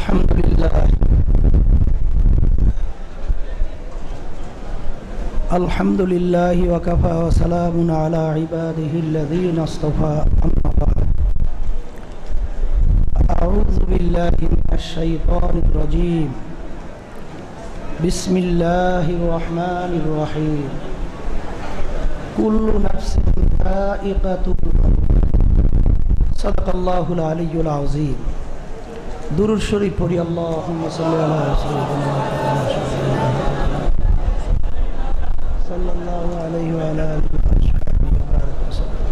الحمد لله الحمد لله وكفى وسلام على عباده الذين اصطفى. أما بعد. أعوذ بالله من الشيطان الرجيم. بسم الله الرحمن الرحيم. كل نفس ذائقة صدق الله العلي العظيم. দুরুদ শরীফ পড়ি, আল্লাহুম্মা সাল্লি আলা সাইয়্যিদিনা সাল্লাল্লাহু আলাইহি ওয়া আলা আলিহি ওয়া সাহবিহি ওয়া বারাকা ওয়াসাল্লাম।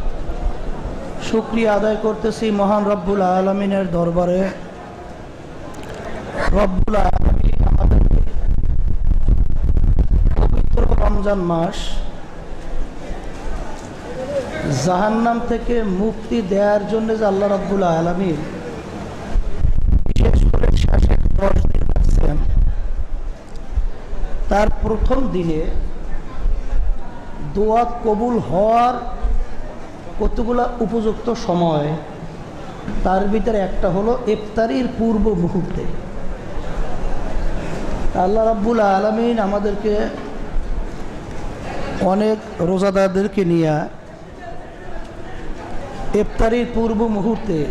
শুকরিয়া আদায় করতেছি মহান রব্বুল আলমিনের দরবারে রব্বুল পবিত্র রমজান মাস জাহান্নাম থেকে মুক্তি দেওয়ার জন্য যে আল্লাহ রব্বুল আলমিন বিশেষ করে শেষের দশ দিন রাখছেন তার প্রথম দিনে দোয়া কবুল হওয়ার কতগুলা উপযুক্ত সময়? তার ভিতরে একটা হলো ইফতারির পূর্ব মুহূর্তে। আল্লাহ রাব্বুল আলমিন আমাদেরকে অনেক রোজাদারদেরকে নিয়ে ইফতারির পূর্ব মুহূর্তে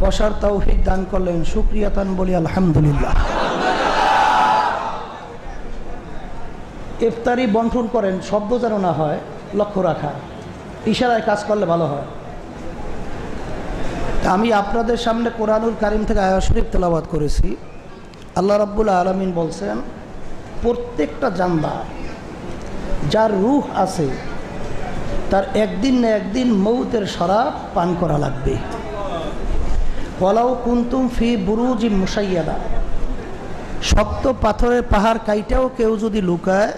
বসার তৌফিক দান করলেন। সুক্রিয়া তান বলি আলহামদুলিল্লাহ। ইফতারি বন্টন করেন, শব্দ যেন না হয়, লক্ষ্য রাখা। ইশারায় কাজ করলে ভালো হয়। আমি আপনাদের সামনে কোরআনুল কারিম থেকে আয়া শরীফ তেলাবাদ করেছি। আল্লাহ রাব্বুল আলমিন বলছেন, প্রত্যেকটা জানদার যার রুহ আছে, তার একদিন না একদিন মৌতের শরাব পান করা লাগবে। ওয়ালাউ কুন্তুম ফি বুরুজি মুসাইয়াদা শক্ত পাথরের পাহাড় কাইটাও কেউ যদি লুকায়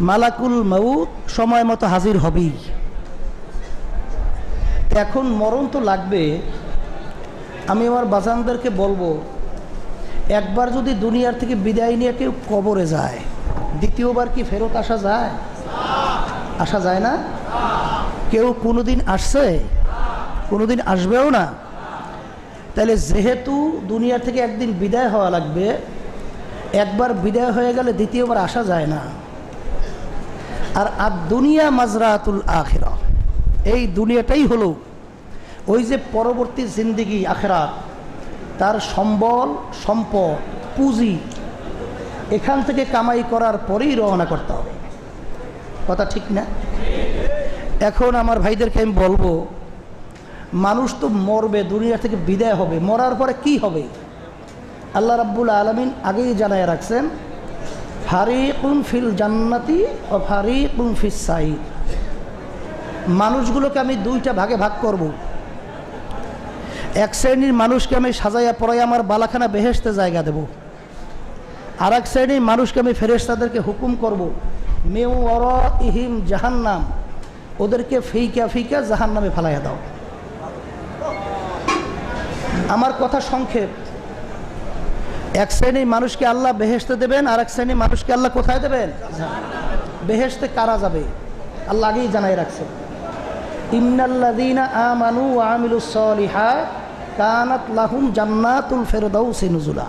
মালাকুল মৌত সময় মতো হাজির হবেই। এখন মরণ তো লাগবে। আমি আমার বাজানদেরকে বলব, একবার যদি দুনিয়ার থেকে বিদায় নিয়ে কেউ কবরে যায়, দ্বিতীয়বার কি ফেরত আসা যায়? আসা যায় না? কেউ কোনোদিন আসছে? কোনোদিন আসবেও না? তাহলে যেহেতু দুনিয়া থেকে একদিন বিদায় হওয়া লাগবে, একবার বিদায় হয়ে গেলে দ্বিতীয়বার আসা যায় না। আর আর দুনিয়া মাজরাতুল আখেরা। এই দুনিয়াটাই হলো ওই যে পরবর্তী জিন্দিগি আখেরাত, তার সম্বল, সম্পদ, পুঁজি, এখান থেকে কামাই করার পরেই রওনা করতে হবে। কথা ঠিক না? এখন আমার ভাইদেরকে আমি বলব, মানুষ তো মরবে, দুনিয়া থেকে বিদায় হবে, মরার পরে কি হবে? আল্লাহ রাব্বুল আলমিন আগেই জানায় রাখছেন ফারিকুন ফিল জান্নাতি ও ফারিকুন ফিস সাই মানুষগুলোকে আমি দুইটা ভাগে ভাগ করব। এক শ্রেণির মানুষকে আমি সাজাইয়া পড়াই আমার বালাখানা বেহেস্তে জায়গা দেব। আর এক শ্রেণির মানুষকে আমি ফেরেস্তাদেরকে হুকুম করব, মেউ অর ইহিম জাহান্নাম, ওদেরকে ফিকা ফিকা জাহান্নামে ফেলাইয়া দাও। আমার কথা সংক্ষেপ। এক শ্রেণির মানুষকে আল্লাহ বেহেস্তে দেবেন আর এক শ্রেণির মানুষকে আল্লাহ কোথায় দেবেন? বেহেস্তে কারা যাবে? আল্লাহ আগেই জানাই রাখছে। আমানু নুজুলা।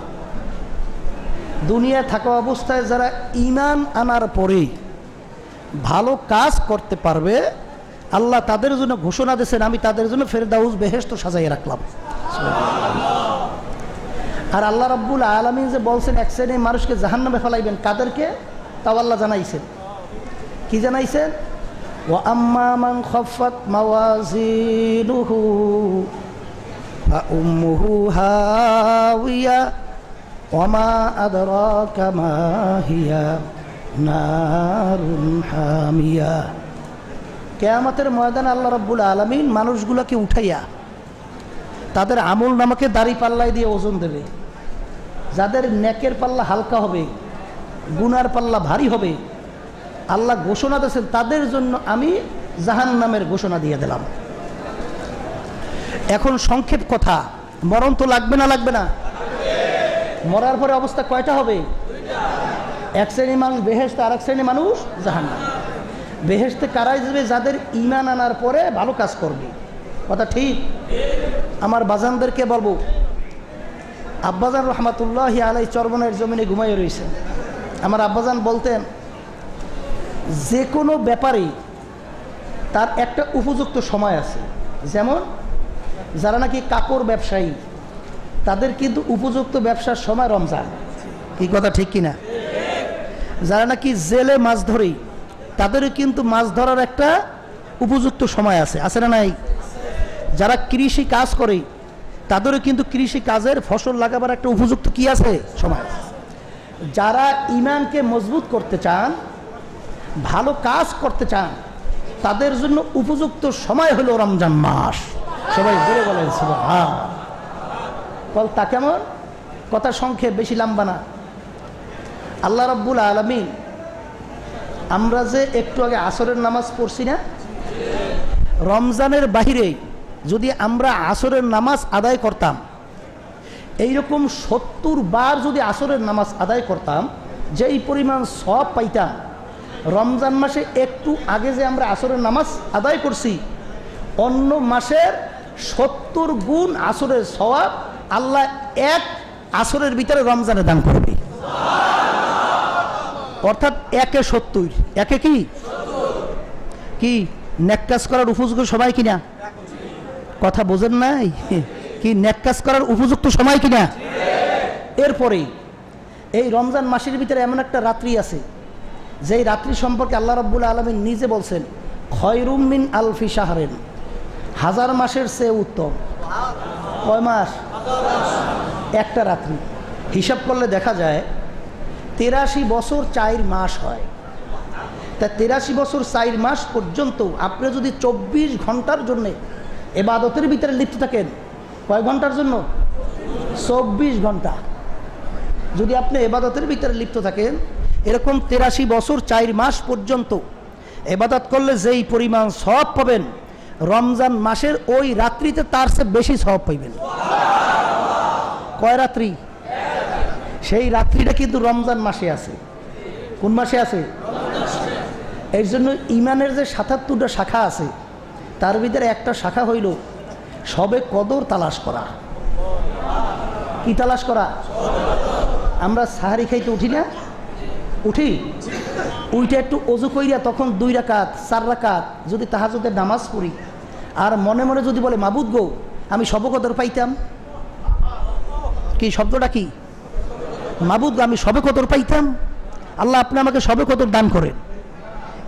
দুনিয়া থাকা অবস্থায় যারা ইমান আনার পরেই ভালো কাজ করতে পারবে, আল্লাহ তাদের জন্য ঘোষণা দিয়েছেন, আমি তাদের জন্য ফেরদাউস বেহেস্ত সাজাই রাখলাম। আর আল্লাহ রাব্বুল আলমী যে বলছেন, এক শ্রেণির মানুষকে জাহান নামে ফেলাইবেন, কাদেরকে? তাও আল্লাহ জানাইছেন। কি জানাইছেন? ও আম্মা খফাত মাওয়াজিনুহু কেয়ামতের ময়দান আল্লাহ রাব্বুল আলমিন মানুষগুলোকে উঠাইয়া তাদের আমল নামাকে দাড়ি পাল্লাই দিয়ে ওজন দেবে। যাদের নেকের পাল্লা হালকা হবে, গুনার পাল্লা ভারী হবে, আল্লাহ ঘোষণা দিয়েছেন, তাদের জন্য আমি জাহান নামের ঘোষণা দিয়ে দিলাম। এখন সংক্ষেপ কথা, মরণ তো লাগবে না লাগবে না? মরার পরে অবস্থা কয়টা হবে? এক শ্রেণির মানুষ বেহেস্তে আর এক শ্রেণির মানুষ জাহান বেহেস্তে কারাই যাবে? যাদের ইমান আনার পরে ভালো কাজ করবে। কথা ঠিক? আমার বাজানদেরকে বলব আব্বাজান রহমাতুল্লাহ আলাই চরবনের জমিনে ঘুমাই রয়েছে আমার আব্বাজান বলতেন যে কোনো ব্যাপারেই তার একটা উপযুক্ত সময় আছে। যেমন, যারা নাকি কাপড় ব্যবসায়ী, তাদের কিন্তু উপযুক্ত ব্যবসার সময় রমজান। এই কথা, ঠিক কিনা? যারা নাকি জেলে মাছ ধরেই তাদেরও কিন্তু মাছ ধরার একটা উপযুক্ত সময় আছে। আছে না নাই? যারা কৃষি কাজ করে তাদেরও কিন্তু কৃষি কাজের ফসল লাগাবার একটা উপযুক্ত কি আছে? সময় যারা ইমানকে মজবুত করতে চান, ভালো কাজ করতে চান, তাদের জন্য উপযুক্ত সময় হলো রমজান মাস। সবাই বলে বলেন হ্যাঁ বল, তা কেমন? কথা সংক্ষেপ বেশি লাম্বা না। আল্লাহ রব্বুল আলমিন, আমরা যে একটু আগে আসরের নামাজ পড়ছি না, রমজানের বাহিরে যদি আমরা আসরের নামাজ আদায় করতাম, এইরকম সত্তর বার যদি আসরের নামাজ আদায় করতাম, যেই পরিমাণ সব পাইতাম, রমজান মাসে একটু আগে যে আমরা আসরের নামাজ আদায় করছি, অন্য মাসের সত্তর গুণ আসরের সওয়াব আল্লাহ এক আসরের ভিতরে রমজানে দান করবে অর্থাৎ একে সত্তর, একে কি? কি? নেককাজ করার উপযুক্ত সবাই কিনা? কথা বোঝেন নাই? কি নেককাজ করার উপযুক্ত সময় কিনা? এরপরেই এই রমজান মাসের ভিতরে এমন একটা রাত্রি আছে, যেই রাত্রি সম্পর্কে আল্লাহ রব্বুল আলমিন নিজে বলছেন, খয়রুম মিন আলফি সাহারেন হাজার মাসের চেয়ে উত্তম। কয় মাস? একটা রাত্রি। হিসাব করলে দেখা যায়, তেরাশি বছর চার মাস হয়। তা তেরাশি বছর চার মাস পর্যন্ত আপনি যদি চব্বিশ ঘণ্টার জন্যে এবাদতের ভিতরে লিপ্ত থাকেন। কয় ঘণ্টার জন্য? চব্বিশ ঘণ্টা। যদি আপনি এবাদতের ভিতরে লিপ্ত থাকেন, এরকম তেরাশি বছর, চার মাস পর্যন্ত এবাদত করলে যেই পরিমাণ সব পাবেন, রমজান মাসের ওই রাত্রিতে তার চেয়ে বেশি সব পাইবেন। কয় রাত্রি? সেই রাত্রিটা কিন্তু রমজান মাসে আছে। কোন মাসে আছে? এর জন্য ইমানের যে সাতাত্তরটা শাখা আছে তার ভিতরে একটা শাখা হইল, সবে কদর তালাশ করা। কি তালাশ করা? আমরা সাহারি খাইতে উঠি না? উঠি? উইটা একটু অজু কইরা তখন দুই রাকাত, চার রাকাত যদি তাহাজদের নামাজ পড়ি। আর মনে মনে যদি বলে, মাবুদ গো, আমি সবকদর পাইতাম। কি, শব্দটা কি? মাবুদ গো, আমি সবে কদর পাইতাম। আল্লাহ আপনি আমাকে সবে কদর দান করেন।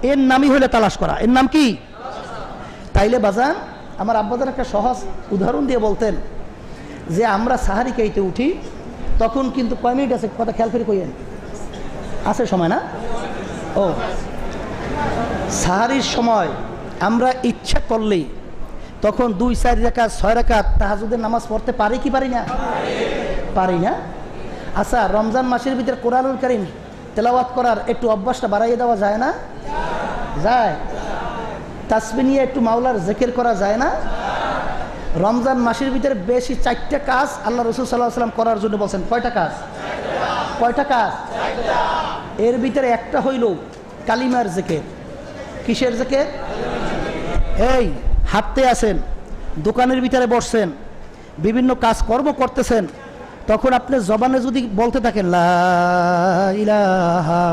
এর নামই হলে তালাশ করা। এর নাম কি? তাইলে বাজান, আমার আব্বাদের একটা সহজ উদাহরণ দিয়ে বলতেন যে, আমরা সাহারি খাইতে উঠি, তখন কিন্তু কয় মিনিট আছে? কথা খেয়াল করে কইয়েন। আছে সময় না? ও। সাহারির সময় আমরা ইচ্ছা করলেই তখন দুই, চার রেখা ছয় রেখা তাহাজুদের নামাজ পড়তে পারি কি পারি না? পারি না। আচ্ছা রমজান মাসের ভিতরে কোরআনুল করিম তেলাওয়াত করার একটু অভ্যাসটা বাড়াইয়ে দেওয়া যায় না? যায়। তাসবি নিয়ে একটু মাওলার জেকের করা যায় না? রমজান মাসের ভিতরে বেশি চারটে কাজ আল্লাহ রসুল সাল্লাহ সাল্লাম করার জন্য বলছেন। কয়টা কাজ? কয়টা কাজ? এর ভিতরে একটা হইল কালিমার জেকের। কিসের জেকের? এই, হাঁটতে আসেন, দোকানের ভিতরে বসছেন, বিভিন্ন কাজকর্ম করতেছেন, তখন আপনি জবানে যদি বলতে থাকেন, লা ইলাহা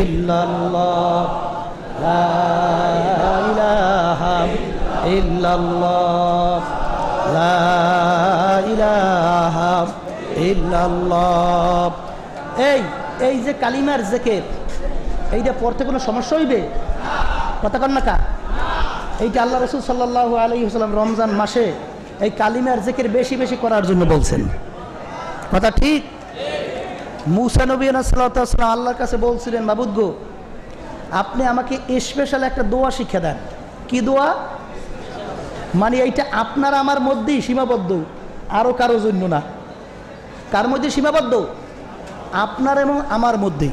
ইল্লাল্লাহ, লা এই এই যে কালিমার জেকের, এইটা পড়তে কোনো সমস্যা হইবে? কথা কন না কা। এইটা আল্লাহ রসুল সাল্লাহ আলী সাল্লাম রমজান মাসে এই কালিমার জেকের বেশি বেশি করার জন্য বলছেন। কথা ঠিক? মুসা নবী সাল্লাম আল্লাহর কাছে বলছিলেন বাবুদ গো, আপনি আমাকে স্পেশাল একটা দোয়া শিক্ষা দেন। কি দোয়া? মানে এইটা আপনার আমার মধ্যেই সীমাবদ্ধ আরও কারও জন্য না। কার মধ্যে সীমাবদ্ধ? আপনার এবং আমার মধ্যেই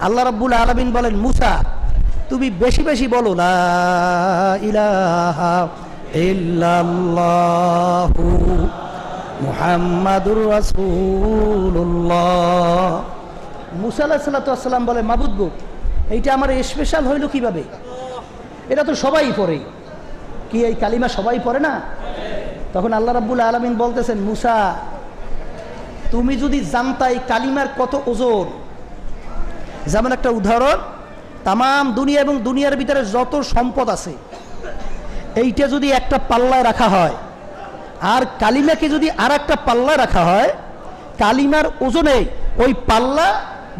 আল্লাহ রাব্বুল আলমিন বলেন, মুসা, তুমি বেশি বেশি বলো মুহাম্মাদুর রাসূলুল্লাহ। মুসা বলে, মাবুদ এইটা আমার স্পেশাল হইল কীভাবে? এটা তো সবাই পড়ে। কি এই কালিমা সবাই পড়ে না? তখন আল্লাহ রাব্বুল আলমিন বলতেছেন, মুসা, তুমি যদি জানতাই কালিমার কত ওজন? যেমন একটা উদাহরণ, তামাম দুনিয়া এবং দুনিয়ার ভিতরে যত সম্পদ আছে, এইটা যদি একটা পাল্লায় রাখা হয়, আর কালিমাকে যদি আর একটা পাল্লায় রাখা হয়, কালিমার ওজনে ওই পাল্লা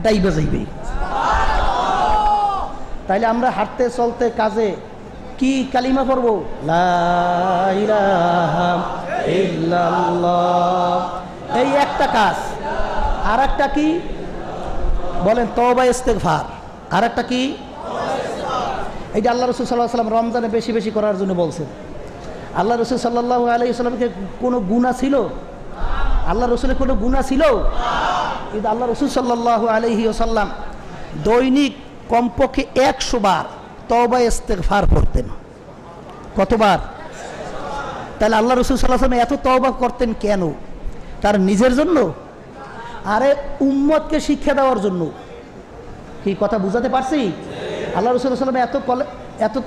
ডাইবে যাইবে। তাইলে আমরা হাঁটতে চলতে কাজে কি কালিমা পড়ব? এই একটা কাজ। আর একটা কি? বলেন তবা ইস্তেগফার। আর একটা কি এইটা আল্লাহ রসুল সাল্লাহ সাল্লাম রমজানে বেশি বেশি করার জন্য বলছেন। আল্লাহ রসুল সাল্লাহ আলাই সাল্লামকে কোনো গুণা ছিল? আল্লাহ রসুলের কোনো গুণা ছিল? কিন্তু আল্লাহ রসুল সাল্লাহ আলহি সাল্লাম দৈনিক কমপক্ষে একশো বার তবা ইস্তেগফার করতেন। কতবার? তাহলে আল্লাহ রসুল সাল্লাহ এত তবা করতেন কেন? তার নিজের জন্য? আরে উম্মতকে শিক্ষা দেওয়ার জন্য। কি কথা বুঝাতে পারছি? আল্লাহ রসুল সাল্লাম এত কলে, এত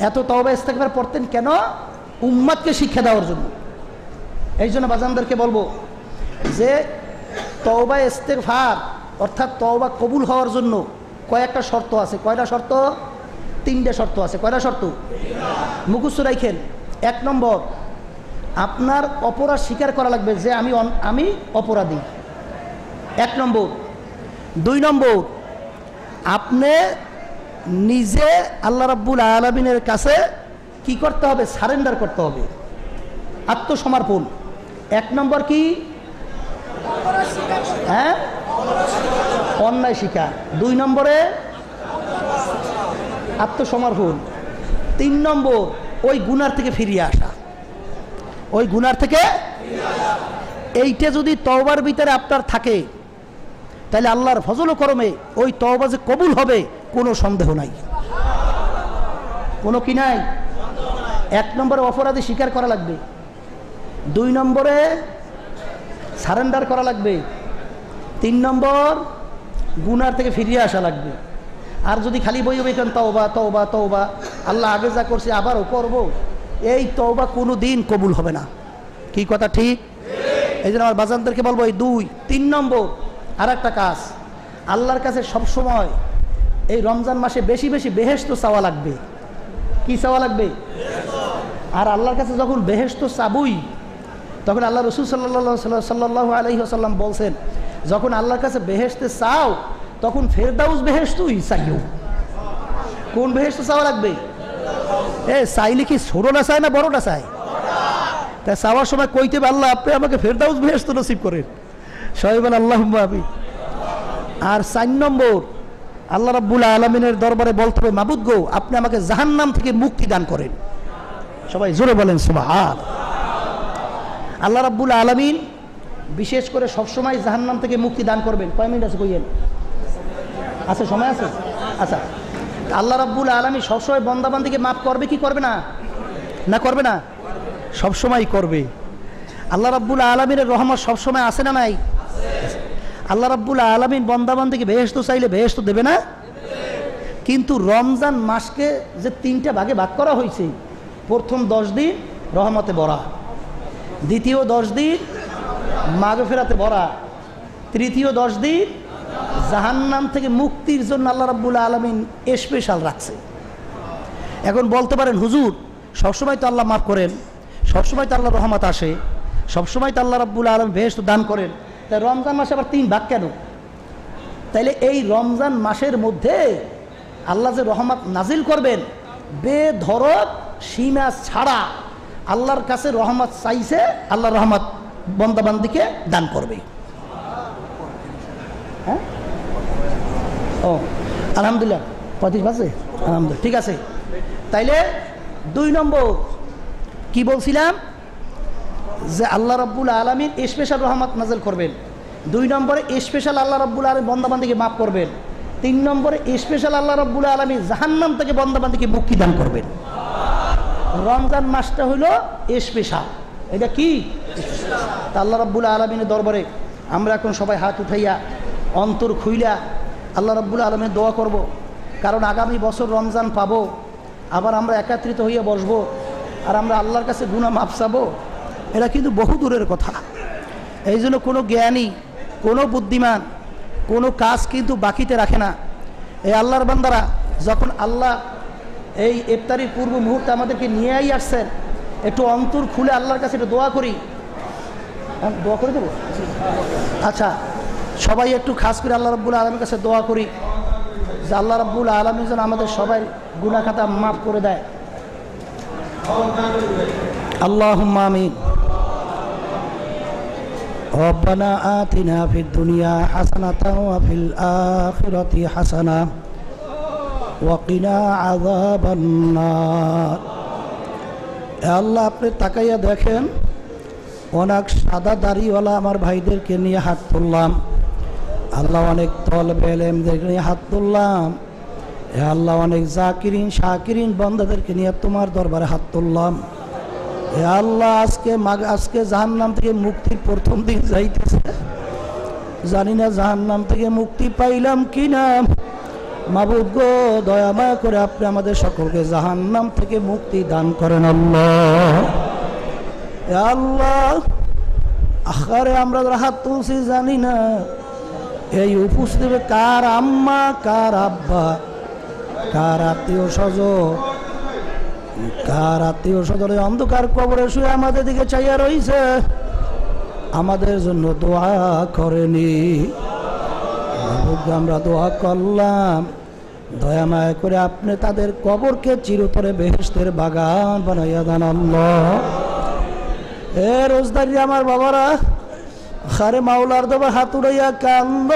এত তওবা ইস্তেকবার পড়তেন কেন? উম্মাদকে শিক্ষা দেওয়ার জন্য। এই জন্য বাজানদেরকে বলব যে তওবা ইস্তেকফার অর্থাৎ তওবা কবুল হওয়ার জন্য কয়েকটা শর্ত আছে। কয়টা শর্ত? তিনটে শর্ত আছে। কয়টা শর্ত? মুখস্থ রাখেন এক নম্বর আপনার অপরাধ স্বীকার করা লাগবে যে আমি আমি অপরাধী। এক নম্বর। দুই নম্বর আপনি নিজে আল্লাহ রাব্বুল আলমিনের কাছে কি করতে হবে? সারেন্ডার করতে হবে। আত্মসমর্পণ। এক নম্বর কি? হ্যাঁ? অন্যায় শিকার দুই নম্বরে আত্মসমর্পণ। তিন নম্বর, ওই গুনার থেকে ফিরিয়ে আসা। ওই গুনার থেকে এইটা যদি তওবার ভিতরে আপনার থাকে, তাহলে আল্লাহর ফজল করমে ওই তওবা যে কবুল হবে, কোনো সন্দেহ নাই। কোনো কি নাই? এক নম্বরে অপরাধী স্বীকার করা লাগবে। দুই নম্বরে সারেন্ডার করা লাগবে। তিন নম্বর, গুনার থেকে ফিরিয়ে আসা লাগবে। আর যদি খালি বই বেতন তওবা তওবা তওবা। আল্লাহ আগে যা করছে আবারও করব এই তওবা কোনো দিন কবুল হবে না। কি কথা ঠিক? এই জন্য আমার বাজানদেরকে বলব, এই দুই, তিন নম্বর আর একটা কাজ। আল্লাহর কাছে সবসময় এই রমজান মাসে বেশি বেশি বেহেস্ত চাওয়া লাগবে। কি চাওয়া লাগবে? আর আল্লাহর কাছে যখন বেহেস্ত চাবুই, তখন আল্লাহ রসুল সাল্লাহ সাল্লাহ আলহি বলছেন, যখন আল্লাহর কাছে বেহেস্তে চাও তখন ফেরদাউস বেহেস্তই চাইও কোন বেহেস্ত চাওয়া লাগবে? এ, চাইলে কি ছোটটা চায় না বড়টা চায়? তা চাওয়ার সময় কইতে আল্লাহ আপনি আমাকে ফেরদাউস বেহেস্ত নসিব করেন। সবাই বলে আল্লাহ আমি আর চার নম্বর, আল্লাহ রাব্বুল আলমিনের দরবারে বলতে হবে, মাবুদ গো, আপনি আমাকে জাহান্নাম থেকে মুক্তি দান করেন। সবাই জোরে বলেন সুবহান আল্লাহ রাব্বুল আলমিন বিশেষ করে সবসময় জাহান্নাম থেকে মুক্তি দান করবেন। কয় মিনিট আছে কইয়েন? আছে, সময় আছে? আচ্ছা। আল্লাহ রাব্বুল আলমী সবসময় বন্দাবান্দিকে মাফ করবে, কি করবে না? না করবে না? সবসময় করবে। আল্লাহ রাব্বুল আলমিনের রহমত সবসময় আছে না নাই? আল্লাহ রাব্বুল আলমিন বন্দাবান্দিকে বেহেস্ত চাইলে বেহেস্ত দেবে না? কিন্তু রমজান মাসকে যে তিনটা ভাগে ভাগ করা হয়েছে, প্রথম দশ দিন রহমতে ভরা, দ্বিতীয় দশ দিন মাঘ ফেরাতে ভরা, তৃতীয় দশ দিন জাহান্নাম থেকে মুক্তির জন্য আল্লাহ রাব্বুল আলমিন স্পেশাল রাখছে। এখন বলতে পারেন, হুজুর, সবসময় তো আল্লাহ মাফ করেন, সবসময় তো আল্লাহ রহমত আসে, সবসময় তো আল্লাহ রাব্বুল আলম বেহেস্ত দান করেন। তাই রমজান মাসে আবার তিন ভাগ কেন? তাইলে এই রমজান মাসের মধ্যে আল্লাহ যে রহমত নাজিল করবেন, বেধরক সীমা ছাড়া আল্লাহর কাছে রহমত চাইছে আল্লাহ রহমত বন্দাবান্দিকে দান করবে। হ্যাঁ? ও, আলহামদুলিল্লাহ। পঁয়ত্রিশ বাজে? আলহামদুলিল্লাহ, ঠিক আছে। তাইলে দুই নম্বর, কি বলছিলাম? যে আল্লাহ রব্বুল আলমিন স্পেশাল রহমত নাজেল করবেন। দুই নম্বরে স্পেশাল আল্লাহ রব্বুল আলম বন্দাবান্দিকে মাফ করবেন। তিন নম্বরে স্পেশাল আল্লাহ রব্বুল আলমী জাহান্নাম থেকে বন্দাবান্দিকে মুক্তি দান করবেন। রমজান মাসটা হলো স্পেশাল এটা কি? তা আল্লাহ রব্বুল আলমিনের দরবারে আমরা এখন সবাই হাত উঠাইয়া, অন্তর খুইলা আল্লাহ রব্বুল আলমের দোয়া করব। কারণ আগামী বছর রমজান পাবো আবার আমরা একাত্রিত হইয়া বসবো আর আমরা আল্লাহর কাছে গুণা মাপ চাবো এটা কিন্তু বহু দূরের কথা। এই জন্য কোনো জ্ঞানী কোনো বুদ্ধিমান কোনো কাজ কিন্তু বাকিতে রাখে না। এই আল্লাহর বান্দারা যখন আল্লাহ এই ইফতারির পূর্ব মুহূর্তে আমাদেরকে নিয়েই আসছেন একটু অন্তর খুলে আল্লাহর কাছে একটু দোয়া করি। হ্যাঁ, দোয়া করে দেবো? আচ্ছা। সবাই একটু খাস করে আল্লাহ রব্বুল আলমের কাছে দোয়া করি যে আল্লাহ রব্বুল আলমী যেন আমাদের সবাই গুনা খাতা মাফ করে দেয় আল্লাহ আমিন ربنا آتنا في الدنيا حسنة وفي الآخرة حسنة وقنا عذاب النار এ আল্লাহ আপনি তাকাইয়া দেখেন অনেক সাদা দাড়িওয়ালা আমার ভাইদেরকে নিয়ে হাত তুললাম আল্লাহ অনেক তল বেলেমদের নিয়ে হাত তুললাম। এ আল্লাহ অনেক জাকিরিন, শাকিরিন বন্ধাদেরকে নিয়ে তোমার দরবারে হাত তুললাম। এ আল্লাহ আজকে মাগ, আজকে জাহান্নাম থেকে মুক্তির প্রথম দিন যাইতেছে। জানি না জাহান্নাম থেকে মুক্তি পাইলাম কি না মাবুদ গো মায়া করে আপনি আমাদের সকলকে জাহান্নাম থেকে মুক্তি দান করেন আল্লাহ। আল্লাহ, আখারে আমরা হাত তুলছি জানি না। এই উপস্থিত কার আম্মা, কার আব্বা, কার আত্মীয় স্বজন? কার আত্মীয় স্বজন? অন্ধকার কবরে শুয়ে আমাদের দিকে চাইয়া রইছে। আমাদের জন্য দোয়া করেনি। আমরা দোয়া করলাম। দয়া মায়া করে আপনি তাদের কবরকে চিরতরে বেহেস্তের বাগান বানাইয়া দেন আল্লাহ। এ রোজদারি আমার বাবারা খারে মাওলার দেবা হাত উড়াইয়া কান্দ।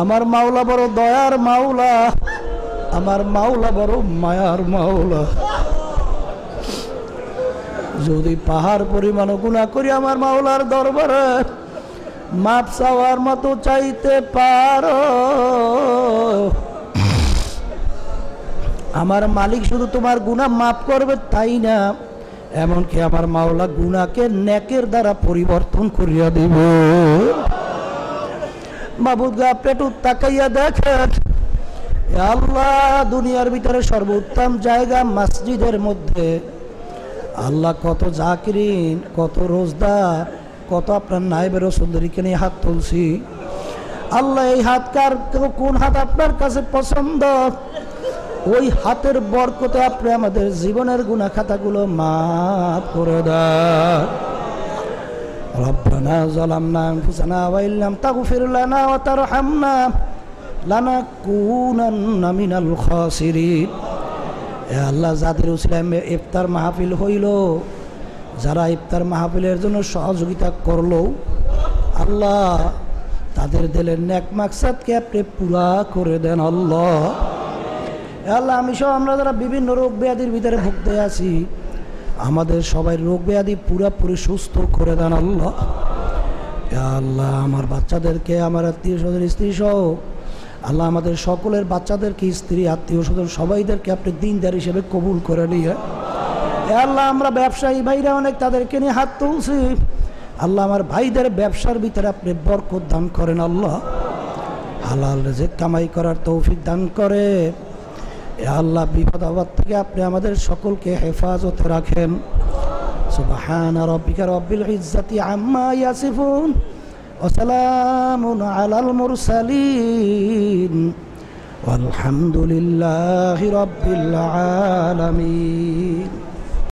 আমার মাওলা বড় দয়ার মাওলা, আমার মাওলা বড় মায়ার মাওলা। যদি পাহাড় পরিমাণ গুণা করি আমার মাওলার দরবারে, মাপ চাওয়ার মতো চাইতে পার। আমার মালিক শুধু তোমার গুণা মাফ করবে, তাই না? এমনকি আমার মাওলা গুণাকে নেকের দ্বারা পরিবর্তন করিয়া দিব। মাবুদ গা পেটু তাকাইয়া দেখেন আল্লাহ দুনিয়ার ভিতরে সর্বোত্তম জায়গা মসজিদের মধ্যে। আল্লাহ কত জাকিরিন, কত রোজদার, কত আপনার নাইবের সুন্দরীকে নিয়ে হাত তুলছি। আল্লাহ এই হাত কার, কোন হাত আপনার কাছে পছন্দ? ওই হাতের বরকতে আপনি আমাদের জীবনের গুণা খাতাগুলো মাফ করে দেন ربنا ظلمنا أنفسنا وإن لم تغفر لنا وترحمنا لنكونن من الخاسرين এ আল্লাহ জাতির উসলাম ইফতার মাহফিল হইল যারা ইফতার মাহফিলের জন্য সহযোগিতা করলো আল্লাহ তাদের দিলের ন্যাক মাকসাদকে আপনি পুরা করে দেন আল্লাহ এ আল্লাহ, আমি সব আমরা যারা বিভিন্ন রোগ ব্যাধির ভিতরে ভুগতে আছি, আমাদের সবাই রোগ ব্যাধি পুরাপুরি সুস্থ করে দেন আল্লাহ। আল্লাহ, আমার বাচ্চাদেরকে, আমার আত্মীয় স্বজন স্ত্রী সহ, আল্লাহ, আমাদের সকলের বাচ্চাদেরকে, স্ত্রী, আত্মীয় স্বজন, সবাইদেরকে আপনি দিনদার হিসেবে কবুল করে নিয়ে। আল্লাহ, আমরা ব্যবসায়ী ভাইরা অনেক তাদেরকে নিয়ে হাত তুলছি। আল্লাহ, আমার ভাইদের ব্যবসার ভিতরে আপনি বরকত দান করেন আল্লাহ। হালাল রেজেক কামাই করার তৌফিক দান করে। আল্লাহ বিপদ আবাদ থেকে আপনি আমাদের সকলকে হেফাজতে রাখেন সুবহান রব্বিকা রব্বিল ইজ্জাতি আম্মা ইয়াসিফুন وسلام على المرسلين والحمد لله رب العالمين